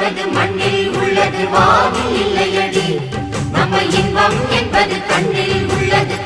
என்பது மண்ணில் உள்ளது வானில் இல்லையடி. நம்ம இன்பம் என்பது கண்ணில் உள்ளது